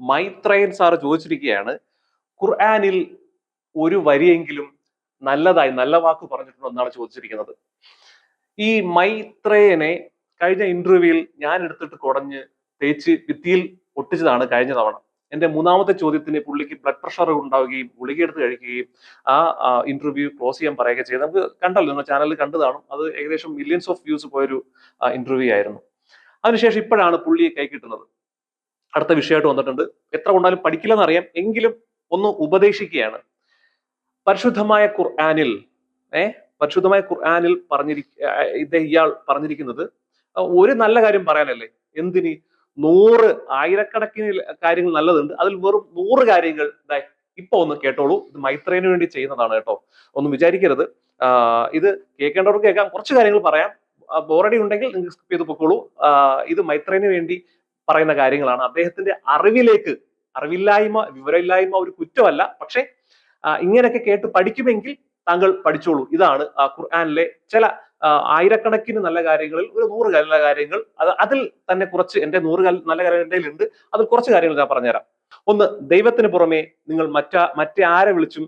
മൈത്രയൻ sir ചോദിച്ചിരിക്കുകയാണ് ഖുർആാനിൽ ഒരു വരിയെങ്കിലും നല്ലതായി നല്ല വാക്ക് പറഞ്ഞിട്ടുണ്ടോ? എന്നാണ് ചോദിച്ചിരിക്കുന്നത്. ഈ മൈത്രേയനെ കഴിഞ്ഞ ഇന്റർവ്യൂവിൽ ഞാൻ എടുത്തിട്ട് കുടഞ്ഞ് തേച്ച് ഭിത്തിയിൽ ഒട്ടിച്ചതാണ് കഴിഞ്ഞ തവണ. എന്റെ മൂന്നാമത്തെ ചോദ്യത്തിന് പുള്ളിക്ക് ബ്ലഡ് പ്രഷർ ഉണ്ടാവുകയും ഗുളിക എടുത്ത് കഴിക്കുകയും ആ ഇന്റർവ്യൂ ക്ലോസ് ചെയ്യാൻ പറയുകയൊക്കെ ചെയ്ത്. നമുക്ക് കണ്ടല്ലോ നമ്മുടെ ചാനലിൽ കണ്ടതാണ് അത് ഏകദേശം മില്യൻസ് ഓഫ് വ്യൂസ് പോയൊരു ഇന്റർവ്യൂ ആയിരുന്നു. അതിനുശേഷം ഇപ്പോഴാണ് പുള്ളിയെ കൈ കിട്ടുന്നത്. അടുത്ത വിഷയമായിട്ട് വന്നിട്ടുണ്ട്. എത്ര കൊണ്ടാലും പഠിക്കില്ലെന്ന് അറിയാം എങ്കിലും ഒന്ന് ഉപദേശിക്കുകയാണ്. പരിശുദ്ധമായ ഖുർആാനിൽ ഏ പരിശുദ്ധമായ ഖുർആാനിൽ പറഞ്ഞിരിക്ക ഇദ്ദേഹം ഇയാൾ പറഞ്ഞിരിക്കുന്നത് ഒരു നല്ല കാര്യം പറയാനല്ലേ? എന്തിന്? നൂറ് ആയിരക്കണക്കിന് കാര്യങ്ങൾ നല്ലതുണ്ട്. അതിൽ വെറും നൂറ് കാര്യങ്ങൾ ഇപ്പൊ ഒന്ന് കേട്ടോളൂ. ഇത് മൈത്രേന് വേണ്ടി ചെയ്യുന്നതാണ് കേട്ടോ. ഒന്നും വിചാരിക്കരുത്. ഇത് കേൾക്കേണ്ടവർക്ക് കേൾക്കാം. കുറച്ച് കാര്യങ്ങൾ പറയാം. ബോറടി ഉണ്ടെങ്കിൽ നിങ്ങൾ സ്കിപ്പ് ചെയ്ത് പൊക്കോളൂ. ഇത് മൈത്രേന് വേണ്ടി പറയുന്ന കാര്യങ്ങളാണ്. അദ്ദേഹത്തിന്റെ അറിവിലേക്ക് അറിവില്ലായ്മ വിവരമില്ലായ്മ ഒരു കുറ്റമല്ല. പക്ഷെ ഇങ്ങനെയൊക്കെ കേട്ട് പഠിക്കുമെങ്കിൽ താങ്കൾ പഠിച്ചോളൂ. ഇതാണ് ഖുർആാനിലെ ഖുർആനിലെ ചില ആയിരക്കണക്കിന് നല്ല കാര്യങ്ങളിൽ ഒരു നൂറ് നല്ല കാര്യങ്ങൾ. അത് അതിൽ തന്നെ കുറച്ച് എന്റെ നൂറ് നല്ല കാര്യങ്ങൾ എന്റെ ഉണ്ട് അതിൽ കുറച്ച് കാര്യങ്ങൾ ഞാൻ പറഞ്ഞുതരാം. ഒന്ന് ദൈവത്തിന് പുറമെ നിങ്ങൾ മറ്റ മറ്റേ ആരെ വിളിച്ചും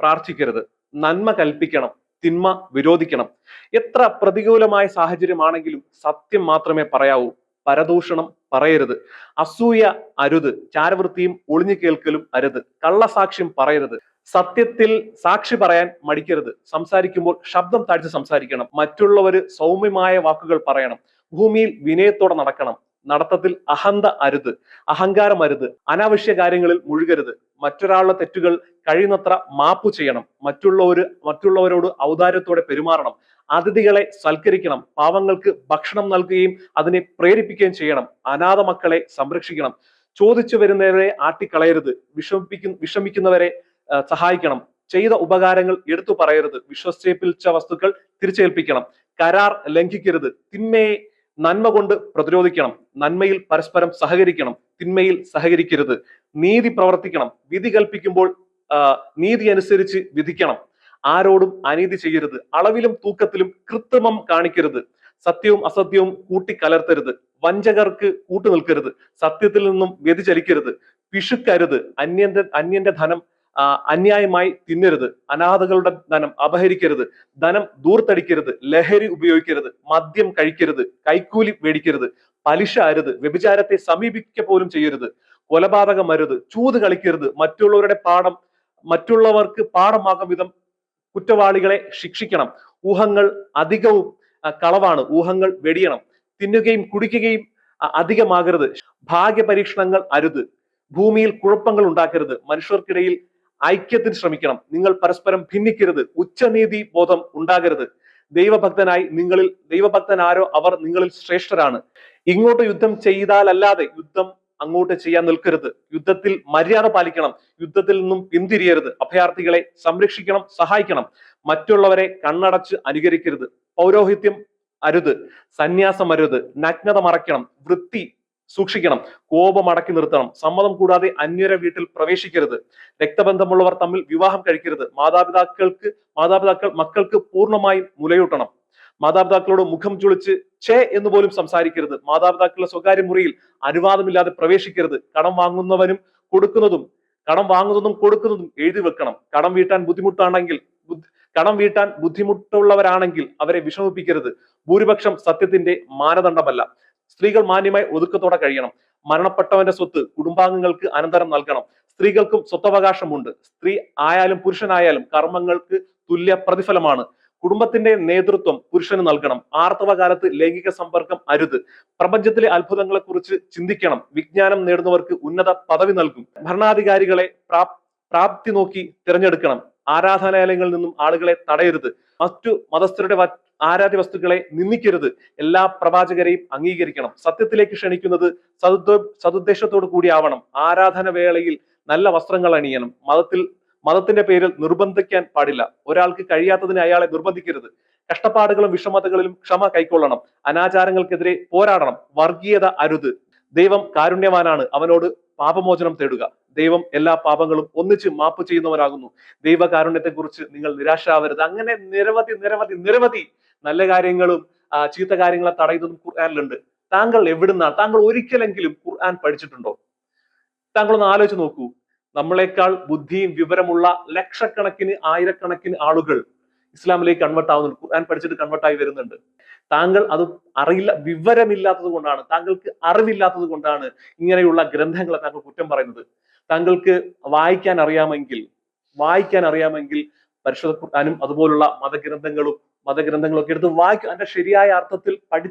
പ്രാർത്ഥിക്കരുത്. നന്മ കൽപ്പിക്കണം. തിന്മ വിരോധിക്കണം. എത്ര പ്രതികൂലമായ സാഹചര്യമാണെങ്കിലും സത്യം മാത്രമേ പറയാവൂ. പരദൂഷണം പറയരുത്. അസൂയ അരുത്. ചാരവൃത്തിയും ഒളിഞ്ഞു കേൾക്കലും അരുത്. കള്ളസാക്ഷ്യം പറയരുത്. സത്യത്തിൽ സാക്ഷി പറയാൻ മടിക്കരുത്. സംസാരിക്കുമ്പോൾ ശബ്ദം താഴ്ത്തി സംസാരിക്കണം. മറ്റുള്ളവര് സൗമ്യമായ വാക്കുകൾ പറയണം. ഭൂമിയിൽ വിനയത്തോടെ നടക്കണം. നടത്തത്തിൽ അഹന്ത അരുത് അഹങ്കാരം അരുത് അനാവശ്യ കാര്യങ്ങളിൽ മുഴുകരുത്. മറ്റൊരാളുടെ തെറ്റുകൾ കഴിയുന്നത്ര മാപ്പ് ചെയ്യണം. മറ്റുള്ളവർ മറ്റുള്ളവരോട് ഔദാര്യത്തോടെ പെരുമാറണം. അതിഥികളെ സൽക്കരിക്കണം. പാവങ്ങൾക്ക് ഭക്ഷണം നൽകുകയും അതിനെ പ്രേരിപ്പിക്കുകയും ചെയ്യണം. അനാഥ മക്കളെ സംരക്ഷിക്കണം. ചോദിച്ചു വരുന്നവരെ ആട്ടിക്കളയരുത്. വിഷമിപ്പിക്കുന്ന വിഷമിക്കുന്നവരെ സഹായിക്കണം. ചെയ്ത ഉപകാരങ്ങൾ എടുത്തു പറയരുത്. വിശ്വസിപ്പിച്ച വസ്തുക്കൾ തിരിച്ചേൽപ്പിക്കണം. കരാർ ലംഘിക്കരുത്. തിന്മയെ നന്മ കൊണ്ട് പ്രതിരോധിക്കണം. നന്മയിൽ പരസ്പരം സഹകരിക്കണം. തിന്മയിൽ സഹകരിക്കരുത്. നീതി പ്രവർത്തിക്കണം. വിധി കൽപ്പിക്കുമ്പോൾ നീതി അനുസരിച്ച് വിധിക്കണം. ആരോടും അനീതി ചെയ്യരുത്. അളവിലും തൂക്കത്തിലും കൃത്രിമം കാണിക്കരുത്. സത്യവും അസത്യവും കൂട്ടിക്കലർത്തരുത്. വഞ്ചകർക്ക് കൂട്ടുനിൽക്കരുത്. സത്യത്തിൽ നിന്നും വ്യതിചലിക്കരുത്. പിശുക്കരുത് അന്യന്റെ അന്യന്റെ ധനം അന്യായമായി തിന്നരുത്. അനാഥകളുടെ ധനം അപഹരിക്കരുത്. ധനം ദൂർത്തടിക്കരുത്. ലഹരി ഉപയോഗിക്കരുത്. മദ്യം കഴിക്കരുത്. കൈക്കൂലി മേടിക്കരുത്. പലിശ അരുത്. വ്യഭിചാരത്തെ സമീപിക്ക പോലും ചെയ്യരുത്. കൊലപാതകം അരുത്. ചൂത് കളിക്കരുത്. മറ്റുള്ളവരുടെ പാഠം മറ്റുള്ളവർക്ക് പാഠമാകും വിധം കുറ്റവാളികളെ ശിക്ഷിക്കണം. ഊഹങ്ങൾ അധികവും കളവാണ്. ഊഹങ്ങൾ വെടിയണം. തിന്നുകയും കുടിക്കുകയും അധികമാകരുത്. ഭാഗ്യ പരീക്ഷണങ്ങൾ അരുത്. ഭൂമിയിൽ കുഴപ്പങ്ങൾ ഉണ്ടാക്കരുത്. മനുഷ്യർക്കിടയിൽ ഐക്യത്തിന് ശ്രമിക്കണം. നിങ്ങൾ പരസ്പരം ഭിന്നിക്കരുത്. ഉച്ചനീതി ബോധം ഉണ്ടാകരുത്. ദൈവഭക്തനായി നിങ്ങളിൽ ദൈവഭക്തനാരോ അവർ നിങ്ങളിൽ ശ്രേഷ്ഠരാണ്. ഇങ്ങോട്ട് യുദ്ധം ചെയ്താലല്ലാതെ യുദ്ധം അങ്ങോട്ട് ചെയ്യാൻ നിൽക്കരുത്. യുദ്ധത്തിൽ മര്യാദ പാലിക്കണം. യുദ്ധത്തിൽ നിന്നും പിന്തിരിയരുത്. അഭയാർത്ഥികളെ സംരക്ഷിക്കണം സഹായിക്കണം. മറ്റുള്ളവരെ കണ്ണടച്ച് അനുകരിക്കരുത്. പൗരോഹിത്യം അരുത്. സന്യാസം അരുത്. നഗ്നത മറയ്ക്കണം. വൃത്തി സൂക്ഷിക്കണം. കോപം അടക്കി നിർത്തണം. സമ്മതം കൂടാതെ അന്യര വീട്ടിൽ പ്രവേശിക്കരുത്. രക്തബന്ധമുള്ളവർ തമ്മിൽ വിവാഹം കഴിക്കരുത്. മാതാപിതാക്കൾക്ക് മാതാപിതാക്കൾ മക്കൾക്ക് പൂർണമായും മുലയൂട്ടണം. മാതാപിതാക്കളോട് മുഖം ചുളിച്ച് ഛേ എന്ന് പോലും സംസാരിക്കരുത്. മാതാപിതാക്കളുടെ സ്വകാര്യ മുറിയിൽ അനുവാദമില്ലാതെ പ്രവേശിക്കരുത്. കടം വാങ്ങുന്നവനും കൊടുക്കുന്നതും കടം വാങ്ങുന്നതും കൊടുക്കുന്നതും എഴുതി വെക്കണം. കടം വീട്ടാൻ ബുദ്ധിമുട്ടാണെങ്കിൽ കടം വീട്ടാൻ ബുദ്ധിമുട്ടുള്ളവരാണെങ്കിൽ അവരെ വിഷമിപ്പിക്കരുത്. ഭൂരിപക്ഷം സത്യത്തിന്റെ മാനദണ്ഡമല്ല. സ്ത്രീകൾ മാന്യമായി ഒതുക്കത്തോടെ കഴിയണം. മരണപ്പെട്ടവന്റെ സ്വത്ത് കുടുംബാംഗങ്ങൾക്ക് അനന്തരം നൽകണം. സ്ത്രീകൾക്കും സ്വത്തവകാശമുണ്ട്. സ്ത്രീ ആയാലും പുരുഷനായാലും കർമ്മങ്ങൾക്ക് തുല്യ പ്രതിഫലമാണ്. കുടുംബത്തിന്റെ നേതൃത്വം പുരുഷന് നൽകണം. ആർത്തവ കാലത്ത് ലൈംഗിക സമ്പർക്കം അരുത്. പ്രപഞ്ചത്തിലെ അത്ഭുതങ്ങളെ കുറിച്ച് ചിന്തിക്കണം. വിജ്ഞാനം നേടുന്നവർക്ക് ഉന്നത പദവി നൽകും. ഭരണാധികാരികളെ പ്രാപ്തി നോക്കി തിരഞ്ഞെടുക്കണം. ആരാധനാലയങ്ങളിൽ നിന്നും ആളുകളെ തടയരുത്. മറ്റു മതസ്ഥരുടെ ആരാധ്യ വസ്തുക്കളെ നിന്ദിക്കരുത്. എല്ലാ പ്രവാചകരെയും അംഗീകരിക്കണം. സത്യത്തിലേക്ക് ക്ഷണിക്കുന്നത് സതുദ്ദ സതുദ്ദേശത്തോടു കൂടിയാവണം ആരാധന വേളയിൽ നല്ല വസ്ത്രങ്ങൾ അണിയണം. മതത്തിൽ മതത്തിന്റെ പേരിൽ നിർബന്ധിക്കാൻ പാടില്ല. ഒരാൾക്ക് കഴിയാത്തതിന് അയാളെ നിർബന്ധിക്കരുത്. കഷ്ടപ്പാടുകളും വിഷമതകളിലും ക്ഷമ കൈക്കൊള്ളണം. അനാചാരങ്ങൾക്കെതിരെ പോരാടണം. വർഗീയത അരുത്. ദൈവം കാരുണ്യവാനാണ്. അവനോട് പാപമോചനം തേടുക. ദൈവം എല്ലാ പാപങ്ങളും ഒന്നിച്ച് മാപ്പ് ചെയ്യുന്നവരാകുന്നു ദൈവകാരുണ്യത്തെക്കുറിച്ച് നിങ്ങൾ നിരാശാവരുത് അങ്ങനെ നിരവധി നിരവധി നിരവധി നല്ല കാര്യങ്ങളും ചീത്ത കാര്യങ്ങളെ തടയുന്നതും ഖുർആാനിലുണ്ട്. താങ്കൾ എവിടുന്നാണ് താങ്കൾ ഒരിക്കലെങ്കിലും ഖുർആൻ പഠിച്ചിട്ടുണ്ടോ? താങ്കളൊന്ന് ആലോചിച്ച് നോക്കൂ. നമ്മളെക്കാൾ ബുദ്ധിയും വിവരമുള്ള ലക്ഷക്കണക്കിന് ആയിരക്കണക്കിന് ആളുകൾ ഇസ്ലാമിലേക്ക് കൺവേർട്ട് ആവുന്നുണ്ട്. ഖുർആൻ പഠിച്ചിട്ട് കൺവേർട്ട് ആയി വരുന്നുണ്ട്. താങ്കൾ അത് അറിയില്ല വിവരമില്ലാത്തത് കൊണ്ടാണ് താങ്കൾക്ക് അറിവില്ലാത്തത് കൊണ്ടാണ് ഇങ്ങനെയുള്ള ഗ്രന്ഥങ്ങളെ താങ്കൾ കുറ്റം പറയുന്നത്. താങ്കൾക്ക് വായിക്കാൻ അറിയാമെങ്കിൽ വായിക്കാൻ അറിയാമെങ്കിൽ പരിശുദ്ധ ഖുർആനും അതുപോലുള്ള മതഗ്രന്ഥങ്ങളും മതഗ്രന്ഥങ്ങളൊക്കെ എടുത്ത് വായിക്കും. അതിന്റെ ശരിയായ അർത്ഥത്തിൽ പഠി